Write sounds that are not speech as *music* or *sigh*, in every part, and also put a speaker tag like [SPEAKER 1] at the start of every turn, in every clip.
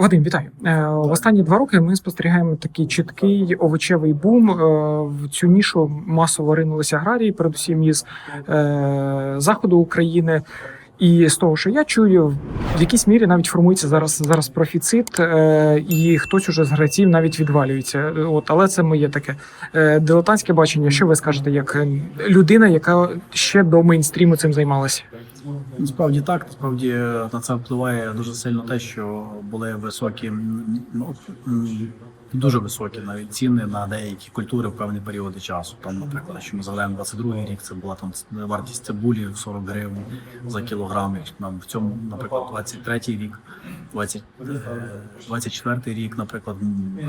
[SPEAKER 1] Вадим, вітаю. Е, В останні два роки ми спостерігаємо такий чіткий овочевий бум. Е, В цю нішу масово ринулися аграрії, передусім із е, заходу України. І з того, що я чую, в якійсь мірі навіть формується зараз зараз профіцит, е, і хтось уже з гравців навіть відвалюється. Е, От, але це моє таке е, дилетантське бачення. Що ви скажете, як е, людина, яка ще до мейнстріму цим займалася?
[SPEAKER 2] Насправді так, насправді е, на це впливає дуже сильно те, що були високі, дуже високі навіть ціни на деякі культури в певні періоди часу. Там, наприклад, якщо ми згадаємо 22 рік, це була там вартість цибулі в 40 гривень за кілограм. Нам в цьому, наприклад, 23 рік, 20, е, 24 рік, наприклад,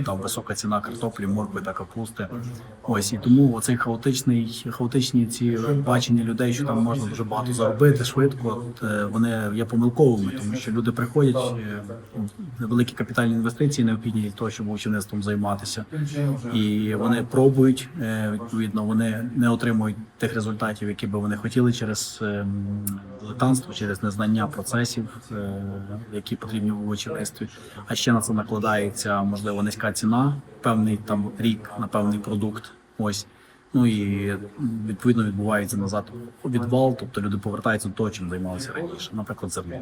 [SPEAKER 2] там висока ціна картоплі, моркви та капусти. Ось і тому оцей хаотичний, хаотичні ці бачення людей, що там можна дуже багато заробити швидко. Е, вони є помилковими, тому що люди приходять е, великі капітальні інвестиції необхідні для того, щоб учеництвом займатися, і вони пробують. е, Відповідно, вони не отримують тих результатів, які би вони хотіли через ем, дилетантство, через незнання процесів, е, які потрібні в учеництві. А ще на це накладається можливо низька ціна, певний там рік на певний продукт. Ось. Ну і відповідно відбувається назад відвал, тобто люди повертаються до того, чим займалися раніше, наприклад, зерно.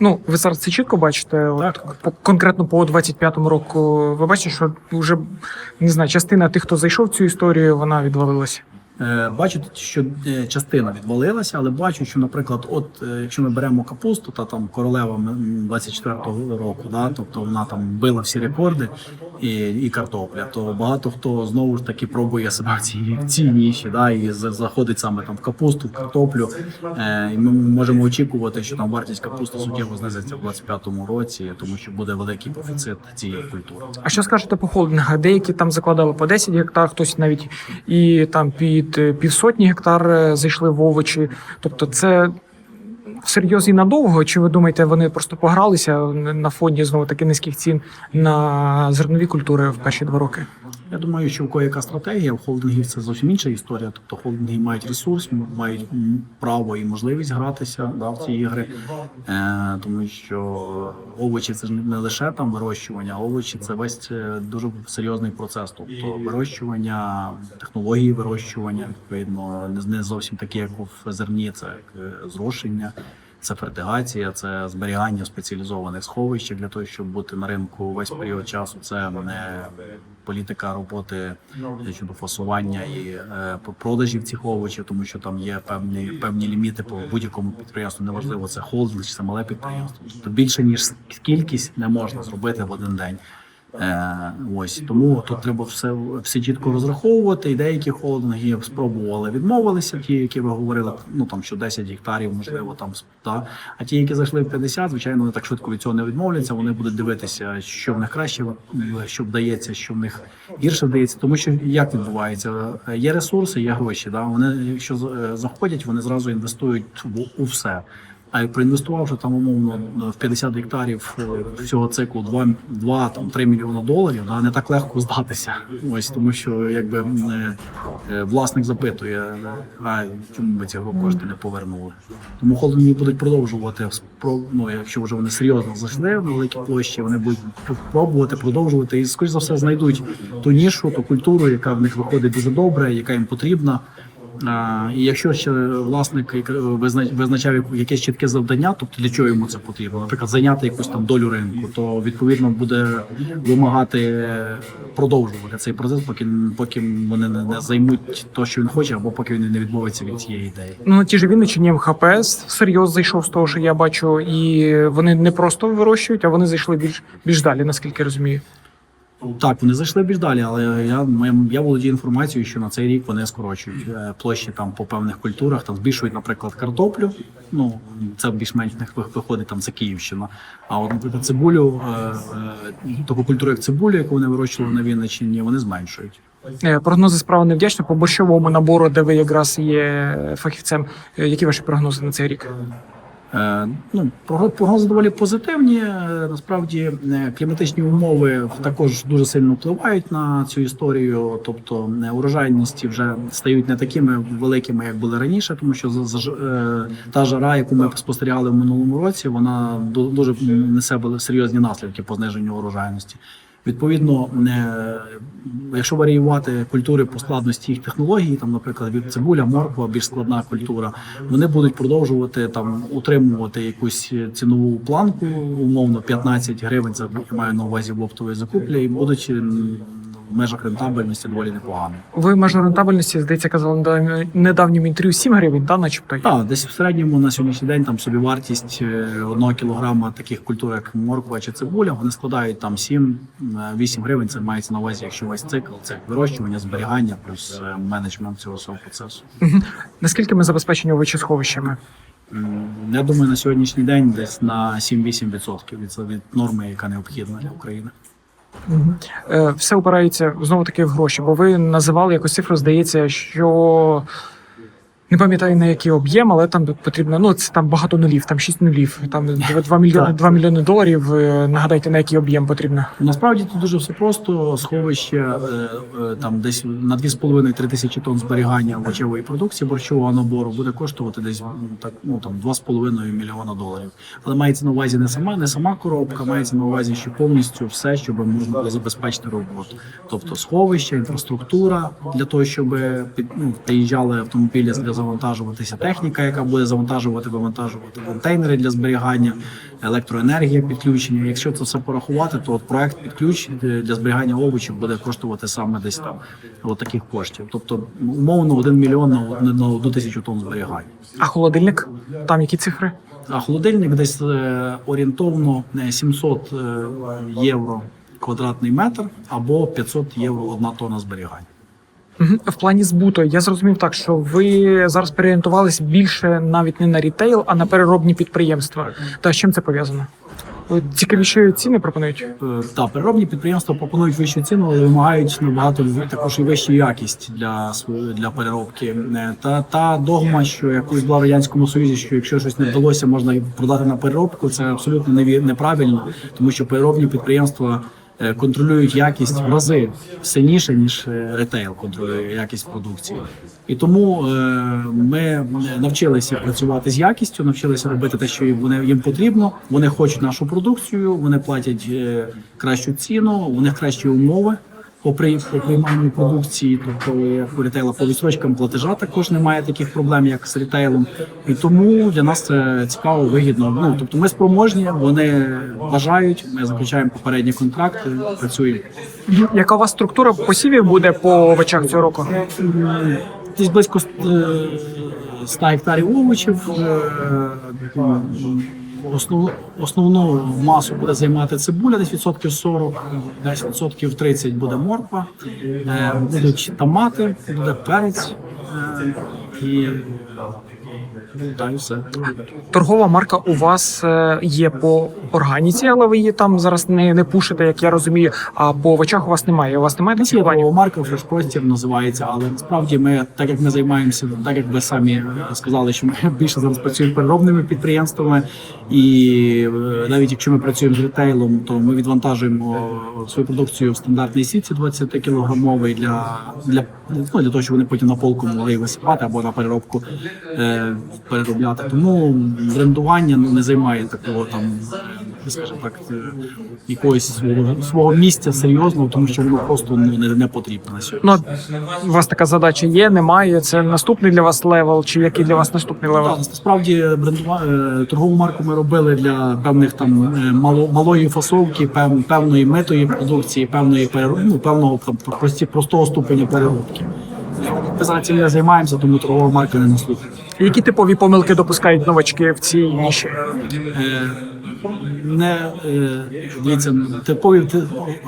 [SPEAKER 1] Ну, ви зараз це чітко бачите. От, по, конкретно по 25-му року, ви бачите, що вже не знаю, частина тих, хто зайшов в цю історію, вона відвалилася.
[SPEAKER 2] Е, Бачу, що е, частина відвалилася, але бачу, що, наприклад, от е, якщо ми беремо капусту, та там королева м, 24-го року, да, тобто вона там била всі рекорди і, і картопля, то багато хто знову ж таки пробує себе в цій, в цій ніші, да, і заходить саме там в капусту, в картоплю. І ми можемо очікувати, що там вартість капусти суттєво знизиться в 25-му році, тому що буде великий профіцит цієї культури.
[SPEAKER 1] А що скажете по холдингах? Деякі там закладали по 10 гектар, хтось навіть і там під е, півсотні гектар е, зайшли в овочі. Тобто, це всерйоз і надовго? Чи ви думаєте, вони просто погралися на фоні знову таки низьких цін на зернові культури в перші два роки?
[SPEAKER 2] Я думаю, що в кого яка стратегія, в холдингів це зовсім інша історія. Тобто холдинги мають ресурс, мають право і можливість гратися да, в ці ігри, е, тому що овочі це ж не лише там вирощування, а овочі це весь е, дуже серйозний процес. Тобто вирощування, технології вирощування, відповідно, не, зовсім такі, як в зерні, це е, зрошення. Це фертигація, це зберігання спеціалізованих сховищах для того, щоб бути на ринку весь період часу. Це не політика роботи щодо фасування і е, продажів цих овочів, тому що там є певні певні ліміти по будь-якому підприємству. Неважливо, це холдинг чи це мале підприємство. Тобто більше ніж кількість не можна зробити в один день. Е, ось тому тут треба все, все чітко розраховувати. І деякі холдинги спробували відмовилися. Ті, які ви говорили, ну там що 10 гектарів, можливо, там та. А ті, які зайшли в 50, звичайно, вони так швидко від цього не відмовляться. Вони будуть дивитися, що в них краще, що вдається, що в них гірше вдається. Тому що як відбувається, є ресурси, є гроші. Да? Вони, якщо е, заходять, вони зразу інвестують в- у все. А як проінвестувавши там умовно в 50 гектарів е, всього циклу 2, 2 там 3 мільйони доларів, да, не так легко здатися. Ось тому, що якби е, е, власник запитує, а чому ви цього кошти не повернули. Тому холдинги будуть продовжувати ну, якщо вже вони серйозно зайшли в великі площі, вони будуть пробувати продовжувати і скоріш за все знайдуть ту нішу, ту культуру, яка в них виходить дуже добре, яка їм потрібна. І якщо ще власник визначав якесь чітке завдання, тобто для чого йому це потрібно, наприклад, зайняти якусь там долю ринку, то відповідно буде вимагати продовжувати цей процес, поки поки вони не, займуть те, що він хоче, або поки він не відмовиться від цієї ідеї.
[SPEAKER 1] Ну, на ті ж Вінниччині МХПС всерйоз зайшов з того, що я бачу, і вони не просто вирощують, а вони зайшли більш більш далі, наскільки я розумію.
[SPEAKER 2] Так, вони зайшли більш далі, але я, я володію інформацією, що на цей рік вони скорочують е, площі там по певних культурах, там збільшують, наприклад, картоплю. Ну це більш-менш них виходить там за Київщина. А от, наприклад, цибулю, е, е, таку культуру, як цибулю, яку вони вирощували на Вінниччині, вони зменшують.
[SPEAKER 1] Прогнози справа невдячні по борщовому набору, де ви якраз є фахівцем. Які ваші прогнози на цей рік?
[SPEAKER 2] Е, Ну, прогно- прогнози доволі позитивні. Е, Насправді е, кліматичні умови також дуже сильно впливають на цю історію. Тобто урожайності вже стають не такими великими, як були раніше, тому що та жара, яку ми спостерігали в минулому році, вона ду- дуже несе серйозні наслідки по зниженню урожайності. Відповідно, якщо варіювати культури по складності їх технології, там, наприклад, від цибуля, морква, більш складна культура, вони будуть продовжувати там утримувати якусь цінову планку, умовно 15 гривень. Я маю на увазі в оптової закуплі, і будуть в межах рентабельності доволі непогано.
[SPEAKER 1] Ви межу рентабельності, здається, казали на недавньому інтерв'ю 7 гривень, та начебто.
[SPEAKER 2] Так, десь в середньому на сьогоднішній день там собі вартість одного кілограма таких культур, як морква чи цибуля, вони складають там 7-8 гривень. Це мається на увазі, якщо весь цикл це вирощування, зберігання плюс е, менеджмент цього всього процесу.
[SPEAKER 1] Наскільки ми забезпечені овочесховищами?
[SPEAKER 2] Я думаю, на сьогоднішній день десь на 7-8% від, від норми, яка необхідна для України.
[SPEAKER 1] Е, Все опирається знову таки в гроші, бо ви називали якусь цифру, здається, що не пам'ятаю на який об'єм, але там потрібно. Ну це там багато нулів, там 6 нулів, там 2 мільйони,
[SPEAKER 2] Так.
[SPEAKER 1] 2 мільйони доларів. Е, Нагадайте, на який об'єм потрібно.
[SPEAKER 2] Насправді тут дуже все просто. Сховище е, е, там десь на 2,5-3 тисячі тонн зберігання овочевої продукції борщового набору буде коштувати десь так ну там 2,5 мільйона доларів. Але мається на увазі не сама не сама коробка, мається на увазі, що повністю все, щоб можна було забезпечити роботу. Тобто сховище, інфраструктура для того, щоб під ну, приїжджали автомобілі для завантажуватися, техніка, яка буде завантажувати, вивантажувати контейнери для зберігання, електроенергія підключення. Якщо це все порахувати, то от проект підключ е, для зберігання овочів буде коштувати саме десь там от таких коштів. Тобто умовно 1 мільйон на одну- тисячу тонн зберігання.
[SPEAKER 1] А холодильник? Там які цифри?
[SPEAKER 2] А холодильник десь е, орієнтовно е, 700 е, євро квадратний метр або 500 євро одна тонна зберігання.
[SPEAKER 1] В плані збуту я зрозумів так, що ви зараз переорієнтувалися більше навіть не на рітейл, а на переробні підприємства. Та з чим це пов'язано? Цікавіші ціни пропонують.
[SPEAKER 2] Е, Та переробні підприємства пропонують вищу ціну, але вимагають набагато також і вищу якість для для переробки. Е, Та та догма, що якось була в радянському союзі, що якщо щось не вдалося, можна продати на переробку. Це абсолютно неправильно, тому що переробні підприємства. Е, Контролюють якість в рази сильніше ніж е, ретейл контролює якість продукції, і тому е, ми навчилися працювати з якістю, навчилися робити те, що їм потрібно. Вони хочуть нашу продукцію, вони платять кращу ціну, у них кращі умови по по прийманню продукції. Тобто у ретейла по відсрочкам платежа також немає таких проблем, як з ретейлом. І тому для нас це цікаво, вигідно. Ну тобто, ми спроможні, вони бажають. Ми заключаємо попередні контракти, працюємо.
[SPEAKER 1] Яка у вас структура посівів буде по овочах цього року?
[SPEAKER 2] Десь близько е, 100 гектарів овочів. Основну, основну масу буде займати цибуля, десь відсотків 40, десь відсотків 30 буде морква, е, будуть томати, буде перець е, і, та, все.
[SPEAKER 1] Торгова марка у вас е, є по органіці, але ви її там зараз не, не пушите, як я розумію. А по овочах у вас немає. У вас немає
[SPEAKER 2] У нас
[SPEAKER 1] таких
[SPEAKER 2] є
[SPEAKER 1] планів?
[SPEAKER 2] торгова називається, але насправді ми, так як ми займаємося, так як ви самі сказали, що ми більше зараз працюємо переробними підприємствами, і е, навіть якщо ми працюємо з ретейлом, то ми відвантажуємо свою продукцію в стандартній сітці 20 кілограмовий для, для, ну, для того, щоб вони потім на полку могли висипати або на переробку е, переробляти. Тому брендування ну, не займає такого там, скажімо так, е, якогось свого, свого місця серйозного, тому що воно просто ну, не, не потрібно на сьогодні.
[SPEAKER 1] Ну, у вас така задача є, немає. Це наступний для вас левел, чи який для вас наступний левел?
[SPEAKER 2] Так, насправді брендува... е, торгову марку ми робили для певних там е, мало, малої фасовки, пев, певної митої продукції, певної перероб... ну, певного там, прості, простого ступеня переробки. Ми зараз цим не займаємося, тому торгова марка не наступна.
[SPEAKER 1] Які типові помилки допускають новачки в цій ніші?
[SPEAKER 2] Е, не е, дивіться, типові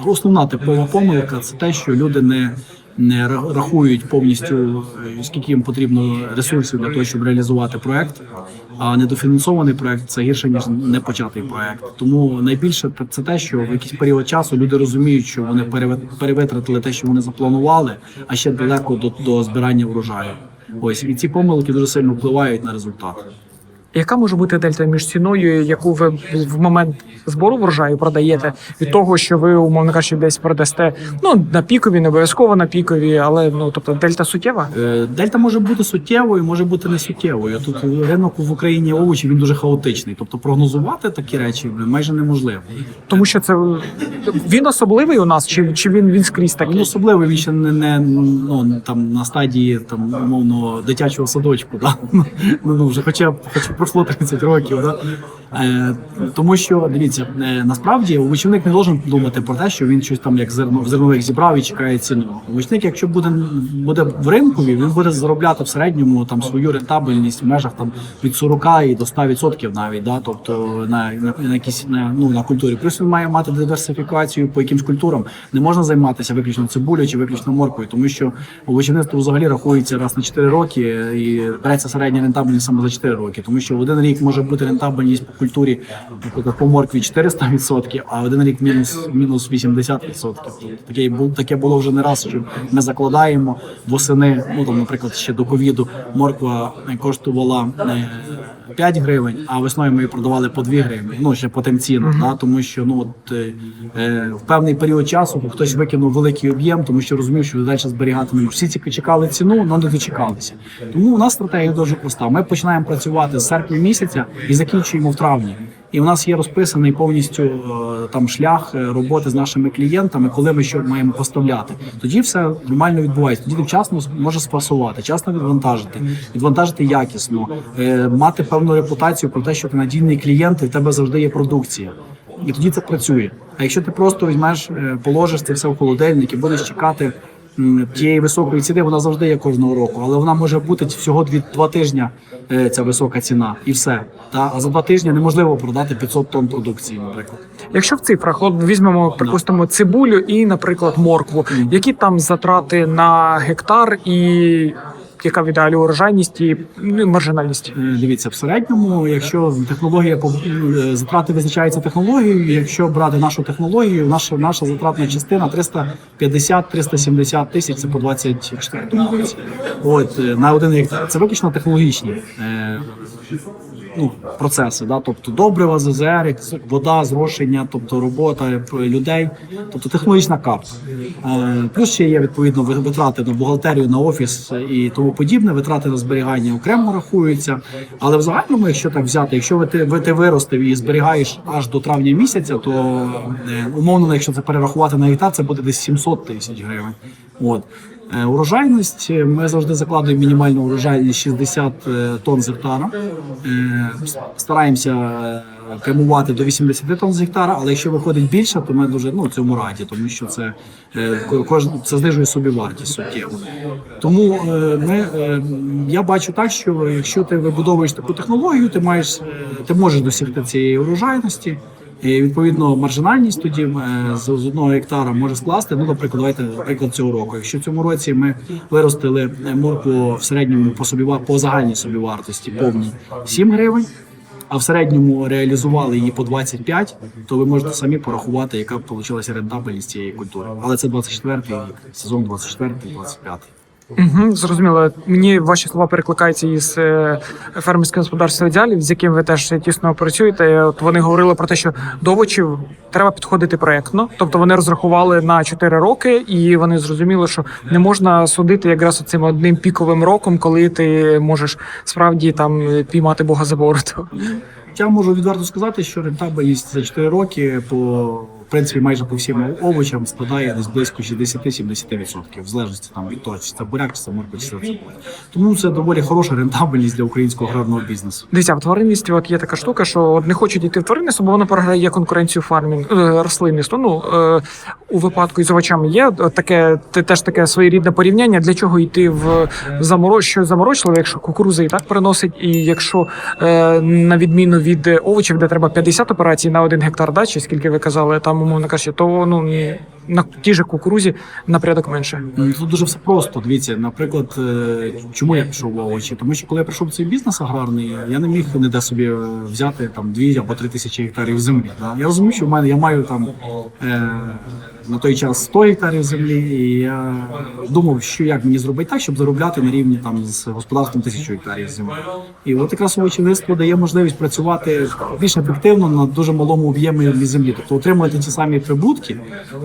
[SPEAKER 2] основна типова помилка це те, що люди не, не рахують повністю е, скільки їм потрібно ресурсів для того, щоб реалізувати проект. А недофінансований проект це гірше ніж непочатий проект. Тому найбільше це те, що в якийсь період часу люди розуміють, що вони перевитратили те, що вони запланували, а ще далеко до, до збирання врожаю. Ось і ці помилки дуже сильно впливають на результат.
[SPEAKER 1] Яка може бути дельта між ціною, яку ви в момент збору врожаю продаєте, від того, що ви, умовно кажучи, десь продасте ну на пікові, не обов'язково на пікові, але ну тобто дельта суттєва?
[SPEAKER 2] Е, Дельта може бути суттєвою, може бути не суттєвою. Тут ринок в Україні овочів він дуже хаотичний. Тобто прогнозувати такі речі майже неможливо.
[SPEAKER 1] Тому що це він особливий у нас, чи, чи він він скрізь такий?
[SPEAKER 2] Він особливо він ще не, не ну там на стадії там умовно дитячого садочку, да? *laughs* ну, ну вже хоча б хоча пройшло 30 років. Да? Е, тому що дивіться, е, насправді овочівник не должен думати про те, що він щось там як зерно зернових зібрав і чекає ціну. Овочник, якщо буде буде в ринкові, він буде заробляти в середньому там свою рентабельність в межах там від 40 і до 100% навіть, да? тобто на, на, на якісь на, ну, на культурі. Плюс він має мати диверсифікацію по якимсь культурам. Не можна займатися виключно цибулею чи виключно морквою, тому що овочівництво взагалі рахується раз на 4 роки і береться середня рентабельність саме за 4 роки. Тому що в один рік може бути рентабельність культурі, наприклад, по моркві 400%, а один рік мінус мінус 80%. Тобто таке таке було вже не раз, що ми закладаємо восени. Ну там, наприклад, ще до ковіду морква е, коштувала е, 5 гривень, а весною ми її продавали по 2 гривні. Ну ще по тим цінам, да, тому що ну от е, е, в певний період часу хтось викинув великий об'єм, тому що розумів, що далі зберігати не. Всі ці чекали ціну, але не дочекалися. Тому у нас стратегія дуже проста. Ми починаємо працювати з серпня місяця і закінчуємо в травні. І у нас є розписаний повністю е, там шлях е, роботи з нашими клієнтами, коли ми що маємо поставляти. Тоді все нормально відбувається. Тоді ти вчасно може спасувати, вчасно відвантажити, відвантажити якісно, е, мати певну репутацію про те, що ти надійний клієнт і в тебе завжди є продукція. І тоді це працює. А якщо ти просто візьмеш, положиш це все в холодильник і будеш чекати тієї високої ціни, вона завжди є кожного року, але вона може бути всього дві два тижні е, ця висока ціна, і все. Та? А за два тижні неможливо продати 500 тонн продукції, наприклад.
[SPEAKER 1] Якщо в цифрах, от візьмемо, припустимо, цибулю і, наприклад, моркву, які там затрати на гектар і яка ідеалі урожайність і ну, маржинальність?
[SPEAKER 2] Е, Дивіться, в середньому, якщо технологія е, затрати визначаються технологією, якщо брати нашу технологію, наша наша затратна частина 350-370 тисяч, це по 24 році. От е, на один гектар. Це виключно технологічні. Е, Ну, процеси, да, тобто добрива, ЗЗР, вода, зрошення, тобто робота е, людей, тобто технологічна карта. Е, плюс ще є відповідно витрати на бухгалтерію, на офіс і тому подібне. Витрати на зберігання окремо рахуються. Але в загальному, якщо так взяти, якщо ви ти, ви ти виростив і зберігаєш аж до травня місяця, то е, умовно, якщо це перерахувати на гектар, це буде десь 700 тисяч гривень. От. Е, Урожайність ми завжди закладуємо мінімальну урожайність 60 е, тонн з гектара. Е, Стараємося прямувати до 80 тонн з гектара, але якщо виходить більше, то ми дуже ну цьому раді, тому що це кожен це знижує собі вартість суттєво. Тому ми я бачу так, що якщо ти вибудовуєш таку технологію, ти маєш ти можеш досягти цієї урожайності. І відповідно маржинальність тоді е, з, одного гектара може скласти. Ну, наприклад, давайте приклад цього року. Якщо в цьому році ми виростили моркву в середньому по собі по загальній собівартості повній 7 гривень, а в середньому реалізували її по 25, то ви можете самі порахувати, яка вийшла рентабельність цієї культури. Але це 24-й рік, сезон 24-25.
[SPEAKER 1] Угу, зрозуміло. Мені ваші слова перекликаються із е, фермерського господарства ідеалів, з яким ви теж тісно працюєте. От вони говорили про те, що до овочів треба підходити проектно. Тобто вони розрахували на 4 роки, і вони зрозуміли, що не можна судити якраз цим одним піковим роком, коли ти можеш справді там піймати бога за бороду.
[SPEAKER 2] Я можу відверто сказати, що рентабельність за 4 роки по принципі майже по всім овочам складає десь близько 60-70%, в залежності там від того, чи це буряк, чи це морква, чи це цибуля. Тому це доволі хороша рентабельність для українського аграрного бізнесу.
[SPEAKER 1] Дивіться, в тваринництві от є така штука, що от не хочуть йти в тваринництво, бо воно програє конкуренцію фармінг е, рослинництву. Ну е, у випадку із овочами є таке, те- теж таке своєрідне порівняння. Для чого йти в замороз, що заморочливе, якщо кукуруза і так приносить, і якщо е, на відміну від е, овочів, де треба 50 операцій на один гектар, да, чи скільки ви казали, там умовно кажучи, то ну на тій же кукурузі на порядок менше.
[SPEAKER 2] Тут дуже все просто. Дивіться, наприклад, е, чому я пішов в овочі? Тому що коли я прийшов в цей бізнес аграрний, я не міг ніде собі е, взяти там дві або три тисячі гектарів землі. Да? Я розумію, що в мене я маю там е, на той час 100 гектарів землі, і я думав, що як мені зробити так, щоб заробляти на рівні там з господарством тисячу гектарів землі. І от якраз овочівництво дає можливість працювати більш ефективно на дуже малому об'ємі землі, тобто отримувати ті самі прибутки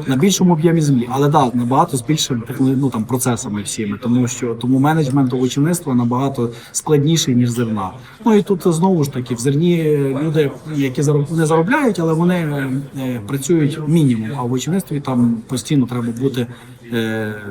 [SPEAKER 2] на більшому об'ємі землі, але да, набагато з більшими ну, там, процесами всіми, тому що тому менеджмент овочівництва набагато складніший ніж зерна. Ну і тут знову ж таки в зерні люди, які не заробляють, але вони е, е, працюють мінімум. А в овочівництві там постійно треба бути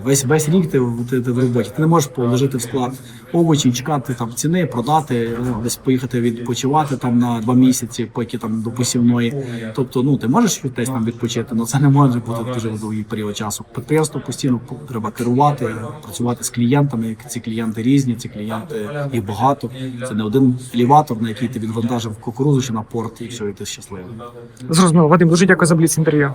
[SPEAKER 2] весь весь рік ти, ти, ти в роботі. Ти не можеш положити в склад овочі, чекати там ціни, продати, ну, десь поїхати відпочивати там на два місяці, поки там до посівної. Тобто, ну ти можеш десь там відпочити, але це не може бути дуже довгий період часу. Підприємство постійно треба керувати, працювати з клієнтами. Ці клієнти різні, ці клієнти їх багато. Це не один елеватор, на який ти відвантажив кукурузу чи на порт, і все, і ти щасливий.
[SPEAKER 1] Зрозуміло, Вадим, дуже дякую за бліц інтерв'ю.